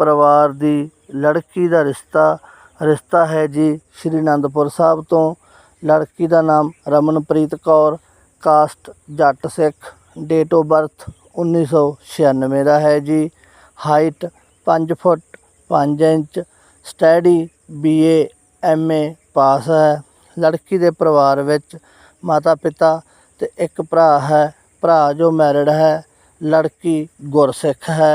ਪਰਿਵਾਰ ਦੀ ਲੜਕੀ ਦਾ ਰਿਸ਼ਤਾ ਰਿਸ਼ਤਾ ਹੈ ਜੀ ਸ਼੍ਰੀ ਅਨੰਦਪੁਰ ਸਾਹਿਬ ਤੋਂ। ਲੜਕੀ ਦਾ ਨਾਮ Ramanpreet Kaur, caste Jatt Sikh date of birth 1996 ਦਾ ਹੈ ਜੀ। Height 5 foot 5 inch study BA MA pass ਹੈ। ਲੜਕੀ ਦੇ ਪਰਿਵਾਰ ਵਿੱਚ ਮਾਤਾ ਪਿਤਾ ਤੇ ਇੱਕ ਭਰਾ ਹੈ। ਭਰਾ ਜੋ ਮੈਰਿਡ ਹੈ, ਲੜਕੀ ਗੁਰਸਿੱਖ ਹੈ।